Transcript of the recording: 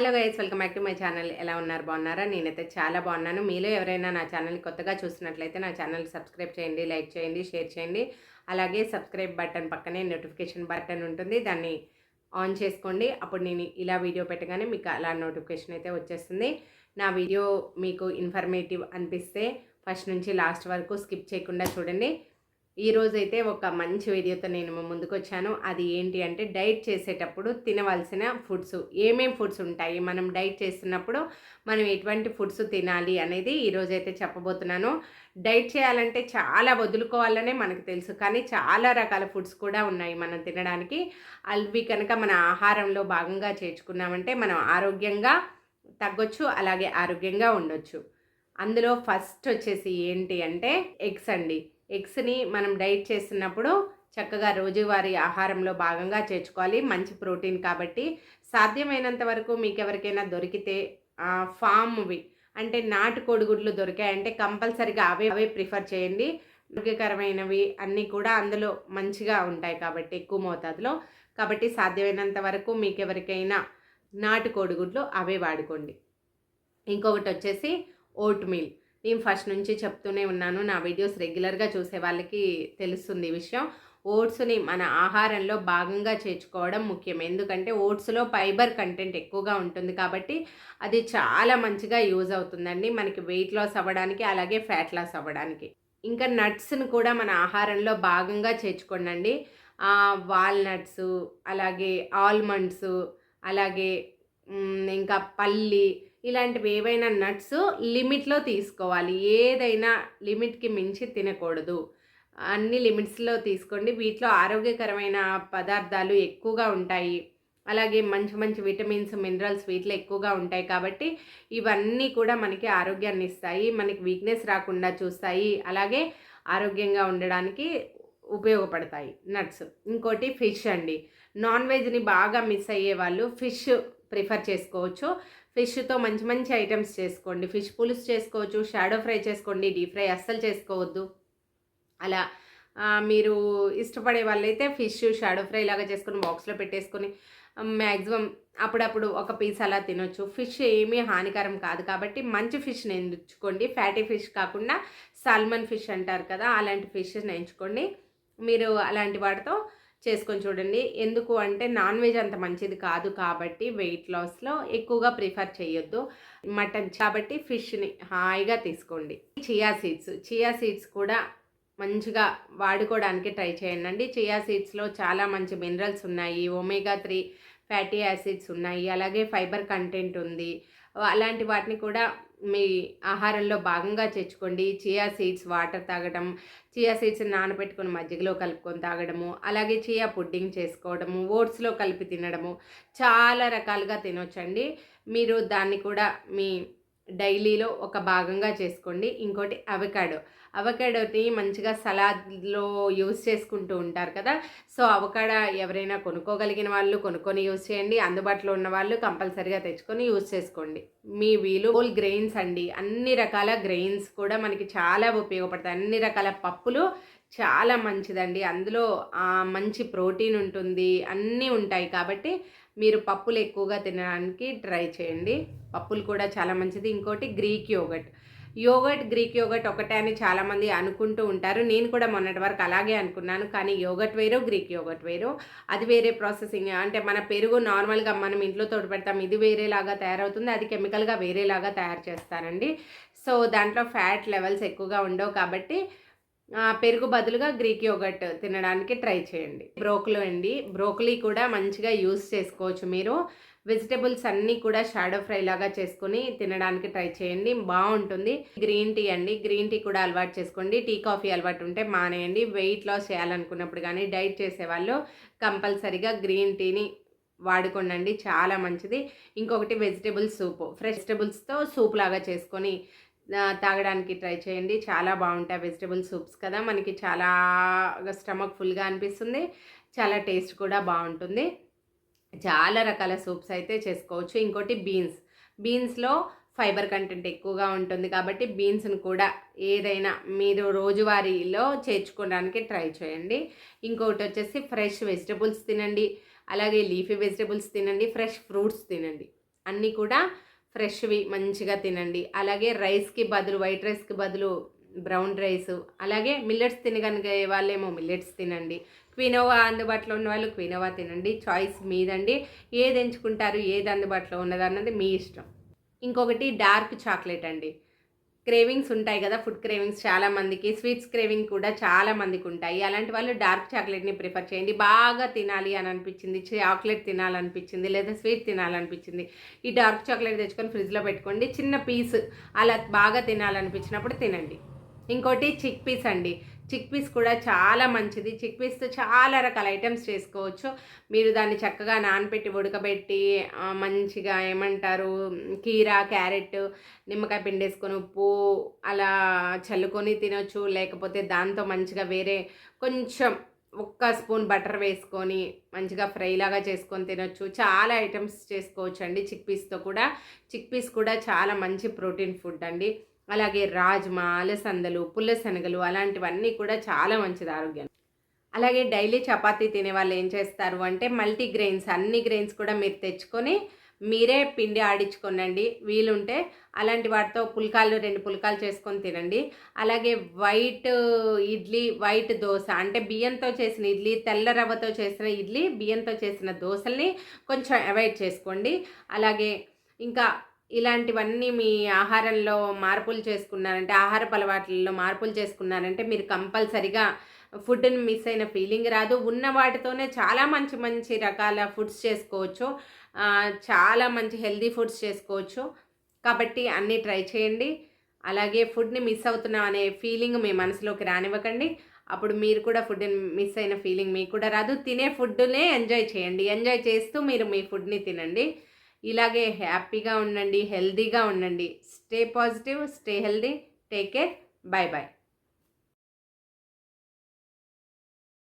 Hello guys welcome back to my channel. ఎలా ఉన్నారు? బాగున్నారా? నేనైతే చాలా బాగున్నాను. మీలో ఎవరైనా నా ఛానల్ కొత్తగా చూసినట్లయితే నా ఛానల్ సబ్స్క్రైబ్ చేయండి లైక్ చేయండి షేర్ చేయండి. అలాగే సబ్స్క్రైబ్ బటన్ పక్కనే నోటిఫికేషన్ బటన్ ఉంటుంది. దాన్ని ఆన్ చేసుకోండి. అప్పుడు నేను ఇలా వీడియో పెట్టగానే మీకు అలా నోటిఫికేషన్ అయితే వచ్చేస్తుంది. నా వీడియో మీకు ఇన్ఫర్మేటివ్ అనిపిస్తే ఫస్ట్ నుంచి లాస్ట్ వరకు స్కిప్ చేయకుండా చూడండి. ఈరోజైతే ఒక మంచి వీడియోతో నేను ముందుకు వచ్చాను అది ఏంటి అంటే డైట్ చేసేటప్పుడు తినవలసిన ఫుడ్స్. ఏమేమి ఫుడ్స్ ఉంటాయి? మనం డైట్ చేస్తున్నప్పుడు మనం ఎటువంటి ఫుడ్స్ తినాలి అనేది ఈరోజైతే చెప్పబోతున్నాను. డైట్ చేయాలంటే చాలా వదులుకోవాలనే మనకు తెలుసు. కానీ చాలా రకాల ఫుడ్స్ కూడా ఉన్నాయి మనం తినడానికి. అవి కనుక మన ఆహారంలో భాగంగా చేర్చుకున్నామంటే మనం ఆరోగ్యంగా తగ్గొచ్చు అలాగే ఆరోగ్యంగా ఉండొచ్చు. అందులో ఫస్ట్ వచ్చేసి ఏంటి అంటే ఎగ్స్ అండి. ఎగ్స్ని మనం డైట్ చేస్తున్నప్పుడు చక్కగా రోజువారీ ఆహారంలో భాగంగా చేర్చుకోవాలి. మంచి ప్రోటీన్ కాబట్టి సాధ్యమైనంత వరకు మీకు ఎవరికైనా దొరికితే ఫామ్వి అంటే నాటు కోడిగుడ్లు దొరికాయంటే కంపల్సరిగా అవే అవే ప్రిఫర్ చేయండి. ఆరోగ్యకరమైనవి అన్నీ కూడా అందులో మంచిగా ఉంటాయి కాబట్టి ఎక్కువ మోతాదులో. కాబట్టి సాధ్యమైనంత వరకు మీకు ఎవరికైనా నాటు కోడిగుడ్లు అవే వాడుకోండి. ఇంకొకటి వచ్చేసి ఓట్ మీల్ నేను ఫస్ట్ నుంచి చెప్తూనే ఉన్నాను. నా వీడియోస్ రెగ్యులర్గా చూసే వాళ్ళకి తెలుస్తుంది ఈ విషయం. ఓట్స్ని మన ఆహారంలో భాగంగా చేర్చుకోవడం ముఖ్యం. ఎందుకంటే ఓట్స్లో ఫైబర్ కంటెంట్ ఎక్కువగా ఉంటుంది కాబట్టి అది చాలా మంచిగా యూజ్ అవుతుందండి. మనకి వెయిట్ లాస్ అవ్వడానికి అలాగే ఫ్యాట్ లాస్ అవ్వడానికి. ఇంకా నట్స్ని కూడా మన ఆహారంలో భాగంగా చేర్చుకోండి వాల్నట్స్ అలాగే ఆల్మండ్స్ అలాగే ఇంకా పల్లి ఇలాంటివి ఏవైనా నట్స్ లిమిట్లో తీసుకోవాలి. ఏదైనా లిమిట్కి మించి తినకూడదు. అన్ని లిమిట్స్లో తీసుకోండి. వీటిలో ఆరోగ్యకరమైన పదార్థాలు ఎక్కువగా ఉంటాయి. అలాగే మంచి మంచి విటమిన్స్ మినరల్స్ వీటిలో ఎక్కువగా ఉంటాయి కాబట్టి ఇవన్నీ కూడా మనకి ఆరోగ్యాన్ని ఇస్తాయి. మనకి వీక్నెస్ రాకుండా చూస్తాయి. అలాగే ఆరోగ్యంగా ఉండడానికి ఉపయోగపడతాయి నట్స్. ఇంకోటి ఫిష్ అండి. నాన్ వెజ్ని బాగా మిస్ అయ్యే వాళ్ళు ఫిష్ ప్రిఫర్ చేసుకోవచ్చు. ఫిష్తో మంచి మంచి ఐటమ్స్ చేసుకోండి. ఫిష్ పులుసు చేసుకోవచ్చు షాడో ఫ్రై చేసుకోండి డీప్ ఫ్రై అస్సలు చేసుకోవద్దు. అలా మీరు ఇష్టపడే వాళ్ళైతే ఫిష్ షాడో ఫ్రై లాగా చేసుకొని బాక్స్లో పెట్టేసుకొని మ్యాక్సిమం అప్పుడప్పుడు ఒక పీస్ అలా తినొచ్చు. ఫిష్ ఏమీ హానికరం కాదు కాబట్టి మంచి ఫిష్ని ఎంచుకోండి ఫ్యాటీ ఫిష్ కాకుండా సాల్మన్ ఫిష్ అంటారు కదా అలాంటి ఫిష్ని ఎంచుకోండి మీరు అలాంటి వాటితో చేసుకొని చూడండి. ఎందుకు అంటే నాన్ వెజ్ అంత మంచిది కాదు కాబట్టి వెయిట్ లాస్లో ఎక్కువగా ప్రిఫర్ చేయొద్దు. మటన్ కాబట్టి ఫిష్ని హాయిగా తీసుకోండి. చియా సీడ్స్ చియా సీడ్స్ కూడా మంచిగా వాడుకోవడానికి ట్రై చేయండి. చియా సీడ్స్లో చాలా మంచి మినరల్స్ ఉన్నాయి. ఒమేగా త్రీ ఫ్యాటీ యాసిడ్స్ ఉన్నాయి. అలాగే ఫైబర్ కంటెంట్ ఉంది. అలాంటి వాటిని కూడా మీ ఆహారంలో భాగంగా చేర్చుకోండి. చియా సీడ్స్ వాటర్ తాగడం చియా సీడ్స్ నానబెట్టుకుని మజ్జిగలో కలుపుకొని తాగడము అలాగే చియా పుడ్డింగ్ చేసుకోవడము ఓట్స్లో కలిపి తినడము చాలా రకాలుగా తినొచ్చండి. మీరు దాన్ని కూడా మీ డైలీలో ఒక భాగంగా చేసుకోండి. ఇంకోటి అవకాడో. అవకాడోని మంచిగా సలాడ్లో యూస్ చేసుకుంటూ ఉంటారు కదా. సో అవకాడ ఎవరైనా కొనుక్కోగలిగిన వాళ్ళు కొనుక్కొని యూస్ చేయండి. అందుబాటులో ఉన్న వాళ్ళు కంపల్సరీగా తెచ్చుకొని యూస్ చేసుకోండి. మీ వీలు హోల్ గ్రెయిన్స్ అండి. అన్ని రకాల గ్రెయిన్స్ కూడా మనకి చాలా ఉపయోగపడతాయి. అన్ని రకాల పప్పులు చాలా మంచిదండి. అందులో మంచి ప్రోటీన్ ఉంటుంది. అన్నీ ఉంటాయి కాబట్టి మీరు పప్పులు ఎక్కువగా తినడానికి ట్రై చేయండి. పప్పులు కూడా చాలా మంచిది. ఇంకోటి Greek yogurt yogurt Greek yogurt ఒకటే అని చాలామంది అనుకుంటూ ఉంటారు. నేను కూడా మొన్నటి వరకు అలాగే అనుకున్నాను. కానీ యోగట్ వేరు గ్రీక్ యోగట్ వేరు. అది వేరే ప్రాసెసింగ్ అంటే మన పెరుగు నార్మల్గా మనం ఇంట్లో తోడు పెడతాం. ఇది వేరేలాగా తయారవుతుంది. అది కెమికల్గా వేరేలాగా తయారు చేస్తారండి. సో దాంట్లో ఫ్యాట్ లెవెల్స్ ఎక్కువగా ఉండవు కాబట్టి పెరుగు బదులుగా గ్రీక్ యోగట్ తినడానికి ట్రై చేయండి. బ్రోకలీ అండి బ్రోకలీ కూడా మంచిగా యూస్ చేసుకోవచ్చు మీరు. వెజిటబుల్స్ అన్నీ కూడా షాడో ఫ్రై లాగా చేసుకొని తినడానికి ట్రై చేయండి. బాగుంటుంది. గ్రీన్ టీ అండి. గ్రీన్ టీ కూడా అలవాటు చేసుకోండి. టీ కాఫీ అలవాటు ఉంటే మానేయండి. వెయిట్ లాస్ చేయాలనుకున్నప్పుడు కానీ డైట్ చేసేవాళ్ళు కంపల్సరీగా గ్రీన్ టీని వాడుకోండి చాలా మంచిది. ఇంకొకటి వెజిటబుల్ సూప్. ఫ్రెష్ సూప్ లాగా చేసుకొని తాగడానికి ట్రై చేయండి. చాలా బాగుంటాయి వెజిటబుల్ సూప్స్ కదా. మనకి చాలా స్టమక్ ఫుల్గా అనిపిస్తుంది. చాలా టేస్ట్ కూడా బాగుంటుంది. చాలా రకాల సూప్స్ అయితే చేసుకోవచ్చు. ఇంకోటి బీన్స్. బీన్స్లో ఫైబర్ కంటెంట్ ఎక్కువగా ఉంటుంది కాబట్టి బీన్స్ని కూడా ఏదైనా మీరు రోజువారీలో చేర్చుకోవడానికి ట్రై చేయండి. ఇంకొకటి వచ్చేసి ఫ్రెష్ వెజిటబుల్స్ తినండి. అలాగే లీఫీ వెజిటబుల్స్ తినండి. ఫ్రెష్ ఫ్రూట్స్ తినండి. అన్నీ కూడా ఫ్రెష్వి మంచిగా తినండి. అలాగే రైస్కి బదులు వైట్ రైస్కి బదులు బ్రౌన్ రైస్. అలాగే మిల్లెట్స్ తినగలిగే వాళ్ళేమో మిల్లెట్స్ తినండి. క్వినోవా అందుబాటులో ఉన్న వాళ్ళు క్వినోవా తినండి. చాయిస్ మీదండి. ఏది ఎంచుకుంటారు ఏది అందుబాటులో ఉన్నది అన్నది మీ ఇష్టం. ఇంకొకటి డార్క్ చాక్లెట్ అండి. క్రేవింగ్స్ ఉంటాయి కదా ఫుడ్ క్రేవింగ్స్ చాలా మందికి స్వీట్స్ క్రేవింగ్ కూడా చాలా మందికి ఉంటాయి. అలాంటి వాళ్ళు డార్క్ చాక్లెట్ని ప్రిఫర్ చేయండి. బాగా తినాలి అని అనిపించింది చాక్లెట్ తినాలనిపించింది లేదా స్వీట్ తినాలనిపించింది. ఈ డార్క్ చాక్లెట్ తెచ్చుకొని ఫ్రిడ్జ్లో పెట్టుకోండి. చిన్న పీస్ అలా బాగా తినాలనిపించినప్పుడు తినండి. ఇంకోటి చిక్ పీస్ అండి. చిక్ పీస్ కూడా చాలా మంచిది. చిక్ పీస్తో చాలా రకాల ఐటమ్స్ చేసుకోవచ్చు. మీరు దాన్ని చక్కగా నానబెట్టి ఉడకబెట్టి మంచిగా ఏమంటారు? కీరా క్యారెట్ నిమ్మకాయ పిండేసుకొని ఉప్పు అలా చల్లుకొని తినొచ్చు. లేకపోతే దాంతో మంచిగా వేరే కొంచెం ఒక్క స్పూన్ బటర్ వేసుకొని మంచిగా ఫ్రైలాగా చేసుకొని తినొచ్చు. చాలా ఐటమ్స్ చేసుకోవచ్చు అండి చిక్ పీస్తో కూడా. చిక్ పీస్ కూడా చాలా మంచి ప్రోటీన్ ఫుడ్ అండి. అలాగే రాజ్మా అలసందలు పుల్లశనగలు అలాంటివన్నీ కూడా చాలా మంచిది ఆరోగ్యం అలాగే డైలీ చపాతీ తినే వాళ్ళు ఏం చేస్తారు అంటే మల్టీగ్రెయిన్స్ అన్ని గ్రెయిన్స్ కూడా మీరు తెచ్చుకొని మీరే పిండి ఆడించుకోనండి. వీలుంటే అలాంటి వాటితో పుల్కాలు రెండు పుల్కాలు చేసుకొని తినండి. అలాగే వైట్ ఇడ్లీ వైట్ దోశ అంటే బియ్యంతో చేసిన ఇడ్లీ తెల్ల రవ్వతో చేసిన ఇడ్లీ బియ్యంతో చేసిన దోశల్ని కొంచెం అవాయిడ్ చేసుకోండి. అలాగే ఇంకా ఇలాంటివన్నీ మీ ఆహారంలో మార్పులు చేసుకున్నారంటే ఆహారపు అలవాట్లలో మార్పులు చేసుకున్నారంటే మీరు కంపల్సరిగా ఫుడ్ని మిస్ అయిన ఫీలింగ్ రాదు. ఉన్న వాటితోనే చాలా మంచి మంచి రకాల ఫుడ్స్ చేసుకోవచ్చు. చాలా మంచి హెల్దీ ఫుడ్స్ చేసుకోవచ్చు. కాబట్టి అన్నీ ట్రై చేయండి. అలాగే ఫుడ్ని మిస్ అవుతున్నాం అనే ఫీలింగ్ మీ మనసులోకి రానివ్వకండి. అప్పుడు మీరు కూడా ఫుడ్ని మిస్ అయిన ఫీలింగ్ మీకు కూడా రాదు. తినే ఫుడ్నే ఎంజాయ్ చేయండి. ఎంజాయ్ చేస్తూ మీరు మీ ఫుడ్ని తినండి. ఇలాగే హ్యాపీగా ఉండండి హెల్దీగా ఉండండి. Stay positive stay healthy. Take care. Bye bye